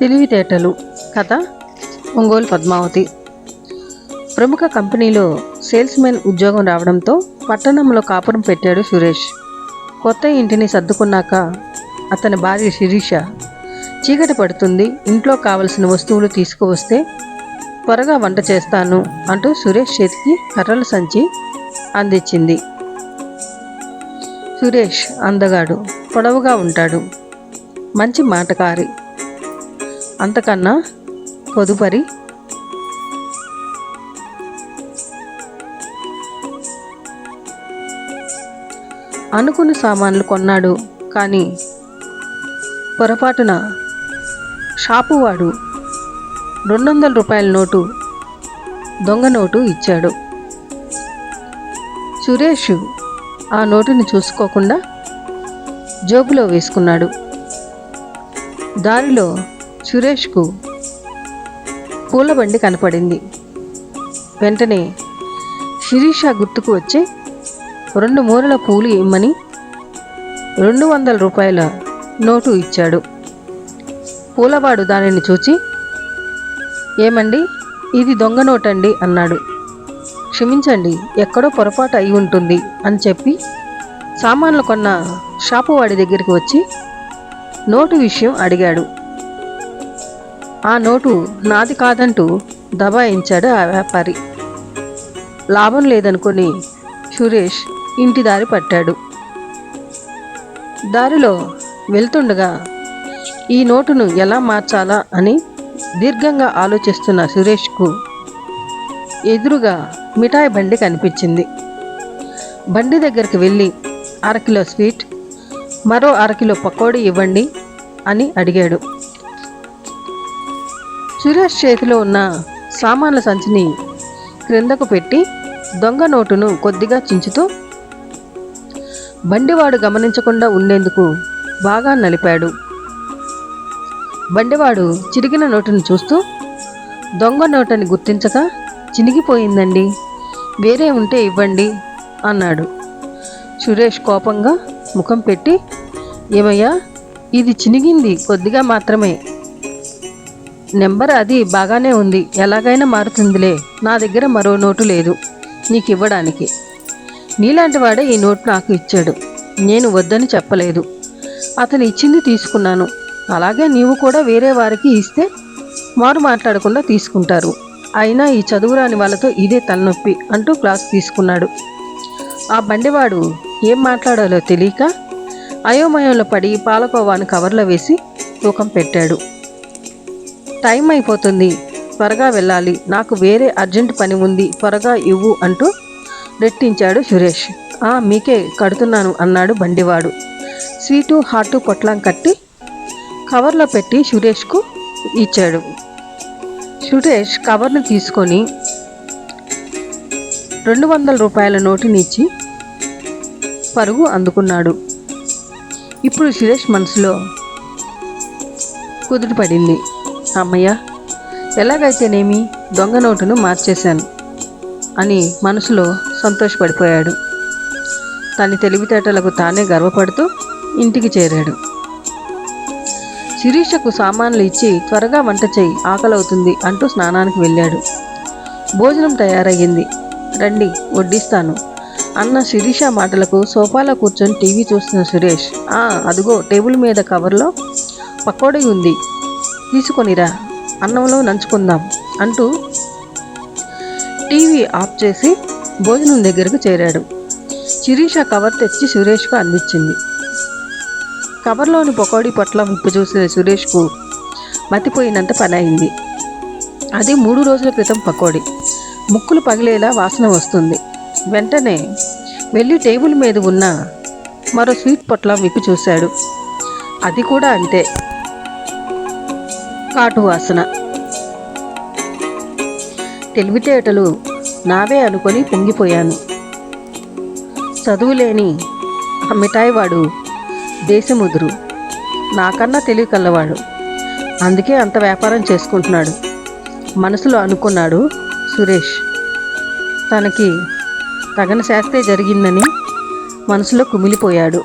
తెలివితేటలు. కథ ఒంగోలు పద్మావతి. ప్రముఖ కంపెనీలో సేల్స్మెన్ ఉద్యోగం రావడంతో పట్టణంలో కాపురం పెట్టాడు సురేష్. కొత్త ఇంటిని సర్దుకున్నాక అతని భార్య శిరీష. చీకటి పడుతుంది ఇంట్లో కావలసిన వస్తువులు తీసుకువస్తే త్వరగా వంట చేస్తాను అంటూ సురేష్ చేతికి కర్రల సంచి అందించింది. సురేష్ అందగాడు పొడవుగా ఉంటాడు మంచి మాటకారి అంతకన్నా పొదుపరి. అనుకున్న సామాన్లు కొన్నాడు కానీ పొరపాటున షాపువాడు రెండు వందల రూపాయల నోటు దొంగ నోటు ఇచ్చాడు. సురేష్ ఆ నోటుని చూసుకోకుండా జోబులో వేసుకున్నాడు. దారిలో సురేష్కు పూల బండి కనపడింది. వెంటనే శిరీష గుర్తుకు వచ్చి రెండు మూరల పూలు ఇమ్మని రెండు వందల రూపాయల నోటు ఇచ్చాడు. పూలవాడు దానిని చూచి ఏమండి? ఇది దొంగ నోటండి అన్నాడు. క్షమించండి ఎక్కడో పొరపాటు అయి ఉంటుంది అని చెప్పి సామాన్లు కొన్న షాపు వాడి దగ్గరికి వచ్చి నోటు విషయం అడిగాడు. ఆ నోటు నాది కాదంటూ దబాయించాడు ఆ వ్యాపారి. లాభం లేదనుకొని సురేష్ ఇంటి దారి పట్టాడు. దారిలో వెళ్తుండగా ఈ నోటును ఎలా మార్చాలా అని దీర్ఘంగా ఆలోచిస్తున్న సురేష్కు ఎదురుగా మిఠాయి బండి కనిపించింది. బండి దగ్గరికి వెళ్ళి అరకిలో స్వీట్ మరో అరకిలో పకోడీ ఇవ్వండి అని అడిగాడు. సురేష్ చేతిలో ఉన్న సామాన్ల సంచిని క్రిందకు పెట్టి దొంగ నోటును కొద్దిగా చించుతూ బండివాడు గమనించకుండా ఉండేందుకు బాగా నలిపాడు. బండివాడు చిరిగిన నోటును చూస్తూ దొంగ నోటని గుర్తించక చినిగిపోయిందండి. వేరే ఉంటే ఇవ్వండి అన్నాడు. సురేష్ కోపంగా ముఖం పెట్టి ఏమయ్యా ఇది చినిగింది కొద్దిగా మాత్రమే నెంబర్ అది బాగానే ఉంది. ఎలాగైనా మారుతుందిలే. నా దగ్గర మరో నోటు లేదు. నీకు ఇవ్వడానికి నీలాంటి వాడే ఈ నోటు నాకు ఇచ్చాడు. నేను వద్దని చెప్పలేదు. అతను ఇచ్చింది తీసుకున్నాను. అలాగే నీవు కూడా వేరే వారికి ఇస్తే మారు మాట్లాడకుండా తీసుకుంటారు. అయినా ఈ చదువురాని వాళ్ళతో ఇదే తలనొప్పి అంటూ క్లాస్ తీసుకున్నాడు. ఆ బండివాడు ఏం మాట్లాడాలో తెలియక అయోమయంలో పడి పాలకోవాను కవర్లో వేసి తూకం పెట్టాడు. టైం అయిపోతుంది. త్వరగా వెళ్ళాలి. నాకు వేరే అర్జెంట్ పని ఉంది. త్వరగా ఇవ్వు అంటూ రెట్టించాడు సురేష్. ఆ మీకే కడుతున్నాను అన్నాడు బండివాడు. స్వీటు హాటు పొట్లం కట్టి కవర్లో పెట్టి సురేష్కు ఇచ్చాడు. సురేష్ కవర్ను తీసుకొని రెండు వందల రూపాయల నోటుని ఇచ్చి పరుగు అందుకున్నాడు. ఇప్పుడు సురేష్ మనసులో కుదుటపడింది. అమ్మయ్య ఎలాగైతేనేమి దొంగ నోటును మార్చేశాను అని మనసులో సంతోషపడిపోయాడు. తన తెలివితేటలకు తానే గర్వపడుతూ ఇంటికి చేరాడు. శిరీషకు సామాన్లు ఇచ్చి త్వరగా వంట చేయి ఆకలవుతుంది అంటూ స్నానానికి వెళ్ళాడు. భోజనం తయారయ్యింది. రండి వడ్డిస్తాను. అన్న శిరీష మాటలకు సోఫాలో కూర్చొని టీవీ చూస్తున్న సురేష్ అదిగో టేబుల్ మీద కవర్లో పకోడీ ఉంది. తీసుకొనిరా అన్నంలో నంచుకుందాం అంటూ టీవీ ఆఫ్ చేసి భోజనం దగ్గరకు చేరాడు. శిరీష కవర్ తెచ్చి సురేష్కు అందించింది. కవర్లోని పకోడీ పొట్ల విప్పు చూసిన సురేష్కు మతిపోయినంత పని అయింది అది మూడు రోజుల క్రితం పకోడీ. ముక్కులు పగిలేలా వాసన వస్తుంది. వెంటనే వెళ్ళి టేబుల్ మీద ఉన్న మరో స్వీట్ పొట్లం విప్పి చూశాడు. అది కూడా అంతే. కాటు వాసన. తెలివితేటలు నావే అనుకొని పొంగిపోయాను. చదువులేని ఆ మిఠాయివాడు దేశముదురు. నాకన్నా తెలివి కల్లవాడు అందుకే అంత వ్యాపారం చేసుకుంటున్నాడు. మనసులో అనుకున్నాడు సురేష్. తనకి తగిన శాస్తే జరిగిందని మనసులో కుమిలిపోయాడు.